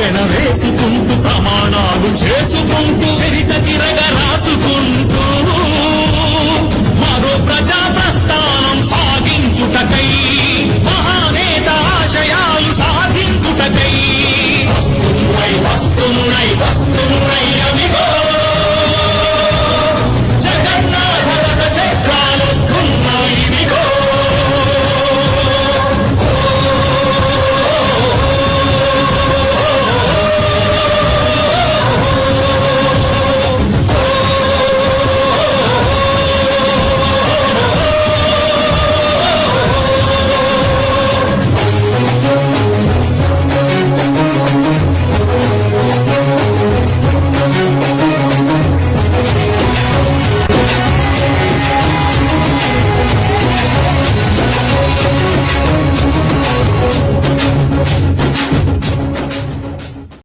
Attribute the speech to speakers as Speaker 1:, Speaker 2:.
Speaker 1: బెనవేసుకుంటూ ప్రమాణాలు చేసు